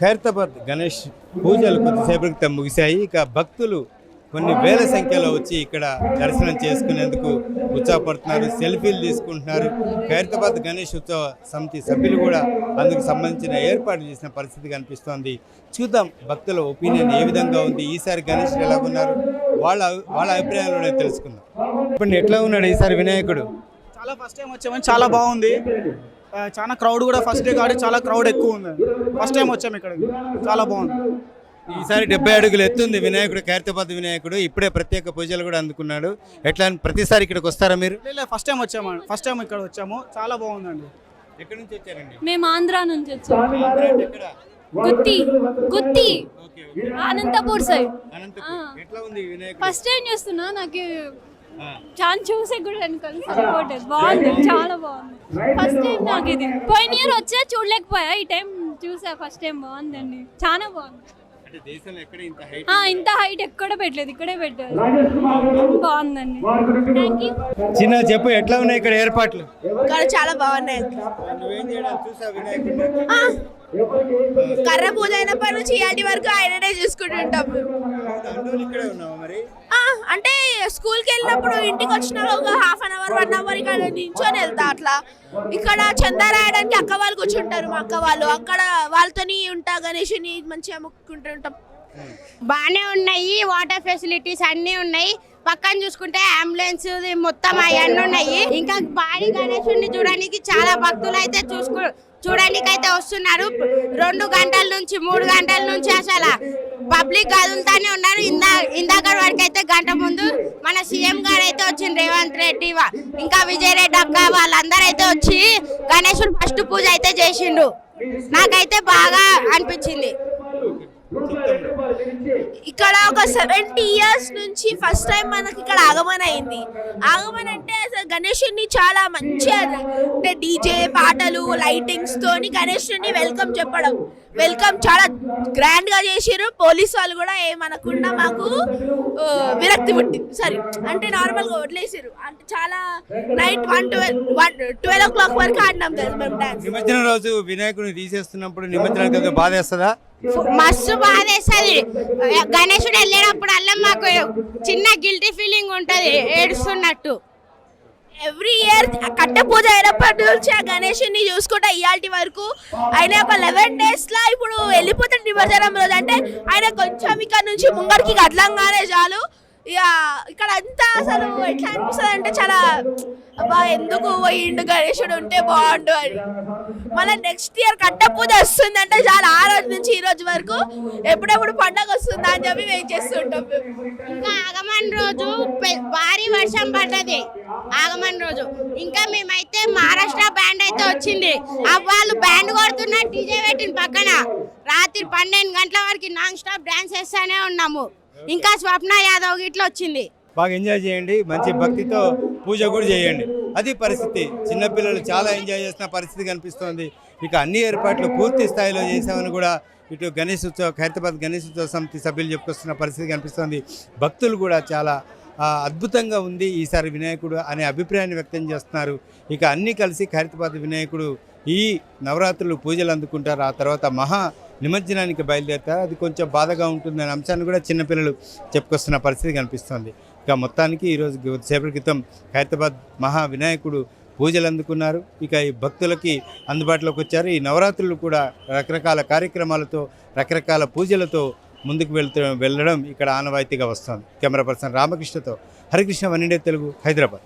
ఖైరతాబాద్ గణేష్ పూజలు కొద్దిసేపటి క్రితం ముగిశాయి. ఇక భక్తులు కొన్ని వేల సంఖ్యలో వచ్చి ఇక్కడ దర్శనం చేసుకునేందుకు ఉత్సాహపడుతున్నారు సెల్ఫీలు తీసుకుంటున్నారు. ఖైరతాబాద్ గణేష్ ఉత్సవ సమితి సభ్యులు కూడా అందుకు సంబంధించిన ఏర్పాటు చేసిన పరిస్థితి కనిపిస్తోంది. చూద్దాం భక్తుల ఒపీనియన్ ఏ విధంగా ఉంది? ఈసారి గణేష్ ఎలా ఉన్నారు? వాళ్ళ వాళ్ళ అభిప్రాయాలు తెలుసుకుందాం. ఇప్పుడు ఎట్లా ఉన్నాడు ఈసారి వినాయకుడు? చాలా ఫస్ట్ టైం వచ్చామని చాలా బాగుంది. చాలా క్రౌడ్ కూడా ఫస్ట్ డే కాబట్టి చాలా క్రౌడ్ ఎక్కువ ఉంది. ఫస్ట్ టైం వచ్చాము ఇక్కడికి. చాలా బాగుంది. ఈసారి డెబ్బై అడుగులు ఎత్తుంది వినాయకుడు ఖైరతాబాద్ వినాయకుడు. ఇప్పుడే ప్రత్యేక పూజలు కూడా అందుకున్నాడు. ఎట్లా అని ప్రతిసారి ఇక్కడికి వస్తారా మీరు? లేదు ఫస్ట్ టైం వచ్చాము. ఫస్ట్ టైం ఇక్కడ వచ్చాము. చాలా బాగుందండి. ఎక్కడి నుంచి వచ్చారండి? మేము ఆంధ్ర నుంచి వచ్చాం. ఎక్కడ? Gooty Gooty okay okay. Anantapur side first time చూస్తున్నా. నాకు. చాలా చూసే కూడా అనుకోవట్లేదు బాగుంది చాలా బాగుంది. ఫస్ట్ టైం నాకు ఇది. పోయిన ఇయర్ వచ్చా చూడలేకపోయా ఈ టైం చూసా ఫస్ట్ టైం బాగుందండి. చాలా బాగుంది. అంటే దేశంలో ఎక్కడ ఇంత హైట్ ఆ, ఇంత హైట్ ఎక్కడ పెట్టలేదు ఇక్కడే పెట్టారు. బాగుందండి. చిన్న చెప్పు ఎట్లా ఉన్నాయి ఇక్కడ ఏర్పాట్లు? ఇక్కడ చాలా బాగున్నాయి. కర్ర పూజ అయినప్పటి నుంచి ఇలాంటి వరకు ఆయననే చూసుకుంటుంటాం. అంటే స్కూల్కి వెళ్ళినప్పుడు ఇంటికి వచ్చినాక ఒక half an hour one hour ఇక్కడ నించొని వెళ్తా అట్లా. ఇక్కడ చందా రాయడానికి అక్క వాళ్ళు కూర్చుంటారు మా అక్క వాళ్ళు. అక్కడ వాళ్ళతోని ఉంటా గణేషుని మంచిగా మొక్కుంటుంటాం బాగానే ఉన్నాయి వాటర్ ఫెసిలిటీస్ అన్నీ ఉన్నాయి. పక్కన చూసుకుంటే అంబులెన్స్ మొత్తం అవన్నీ ఉన్నాయి. ఇంకా భారీ గణేశుడిని చూడడానికి చాలా భక్తులు అయితే చూసుకు చూడడానికి అయితే వస్తున్నారు. రెండు గంటల నుంచి మూడు గంటల నుంచి అసలు పబ్లిక్ కదులుతానే ఉన్నారు. వరకు ముందు మన సీఎం గారు అయితే వచ్చింది రేవంత్ రెడ్డి ఇంకా విజయ్ రెడ్డి అక్క వాళ్ళందరూ అయితే వచ్చి గణేశుడు ఫస్ట్ పూజ అయితే చేసిండు. నాకైతే బాగా అనిపించింది. ఇక్కడ ఒక సెవెంటీ ఇయర్స్ నుంచి ఫస్ట్ టైం మనకి ఇక్కడ ఆగమన్ అయింది. ఆగమన్ అంటే గణేషుని చాలా మంచిగా అంటే డీజే పాటలు లైటింగ్స్ తోని గణేషుని వెల్కమ్ చెప్పడం. వెల్కమ్ చాలా గ్రాండ్గా చేసిర్రు. పోలీస్ వాళ్ళు కూడా ఏమనకుండా మాకు విరక్తి పుట్టింది. సరే అంటే నార్మల్గా వదిలేసారు అంటే చాలా night one twelve one twelve o'clock వరకు ఆడినాం తెలుసు మేము డాన్స్ నిమజ్జనం రోజు వినాయకుడిని తీసేస్తున్నప్పుడు నిమజ్జనానికి బాధ వేస్తుందా? మస్తు బాధేస్తుంది గణేశుడు వెళ్ళేటప్పుడల్లా మాకు చిన్న గిల్టీ ఫీలింగ్ ఉంటుంది ఏడుస్తున్నట్టు. ఎవ్రీ ఇయర్ కట్ట పూజ అయినప్పటి నుంచి ఆ గణేషుని చూసుకుంటా ఇయాల్టి వరకు ఆయన ఒక లెవెన్ డేస్ లా ఇప్పుడు వెళ్ళిపోతాడు నిమజ్జనం రోజు. అంటే ఆయన కొంచెం ఇక్కడ నుంచి ముంగడికి గడ్లంగానే చాలు. ఇక ఇక్కడ అంతా అసలు ఎట్లా అనిపిస్తుంది అంటే చాలా అబ్బా ఎందుకు పోయిండు గణేశుడు ఉంటే బాగుండు అని. మళ్ళీ నెక్స్ట్ ఇయర్ కట్ట పూజ వస్తుంది అంటే చాలా ఆ రోజు నుంచి ఈ రోజు వరకు ఎప్పుడెప్పుడు పండగ వస్తుందా అని చెప్పి వెయిట్ చేస్తుంటాం ఇంకా ఆగమన్ రోజు భారీ వర్షం పడ్డది. ఆగమన్ రోజు. ఇంకా మేమైతే మహారాష్ట్ర బ్యాండ్ అయితే వచ్చింది. వాళ్ళు బ్యాండ్ కొడుతున్న డీజే పెట్టిన పక్కన. రాత్రి పన్నెండు గంటల వరకు నాన్ స్టాప్ డాన్స్ చేస్తూనే ఉన్నాము. ఇంకా స్వప్న యాదవ్ ఇట్లా వచ్చింది. బాగా ఎంజాయ్ చేయండి మంచి భక్తితో పూజ కూడా చేయండి. అది పరిస్థితి. చిన్నపిల్లలు చాలా ఎంజాయ్ చేస్తున్న పరిస్థితి కనిపిస్తోంది. ఇక అన్ని ఏర్పాట్లు పూర్తి స్థాయిలో చేశామని కూడా ఇటు గణేష్ ఉత్సవ ఖైరతాబాద్ గణేష్ ఉత్సవ సమితి సభ్యులు చెప్పుకొస్తున్న పరిస్థితి కనిపిస్తోంది. భక్తులు కూడా చాలా అద్భుతంగా ఉంది ఈసారి వినాయకుడు అనే అభిప్రాయాన్ని వ్యక్తం చేస్తున్నారు. ఇక అన్నీ కలిసి ఖైరతాబాద్ వినాయకుడు ఈ నవరాత్రులు పూజలు అందుకుంటారు. ఆ తర్వాత మహా నిమజ్జనానికి బయలుదేరుతారు అది కొంచెం బాధగా ఉంటుంది అనే అంశాన్ని కూడా చిన్నపిల్లలు చెప్పుకొస్తున్న పరిస్థితి కనిపిస్తోంది. ఇక మొత్తానికి ఈరోజు సేపటి క్రితం హైదరాబాద్ మహా వినాయకుడు పూజలు అందుకున్నారు. ఇక ఈ భక్తులకి అందుబాటులోకి వచ్చారు. ఈ నవరాత్రులు కూడా రకరకాల కార్యక్రమాలతో రకరకాల పూజలతో ముందుకు వెళ్తూ వెళ్ళడం ఇక్కడ ఆనవాయితీగా వస్తుంది. కెమెరా పర్సన్ రామకృష్ణతో హరికృష్ణ వన్నిండే తెలుగు హైదరాబాద్.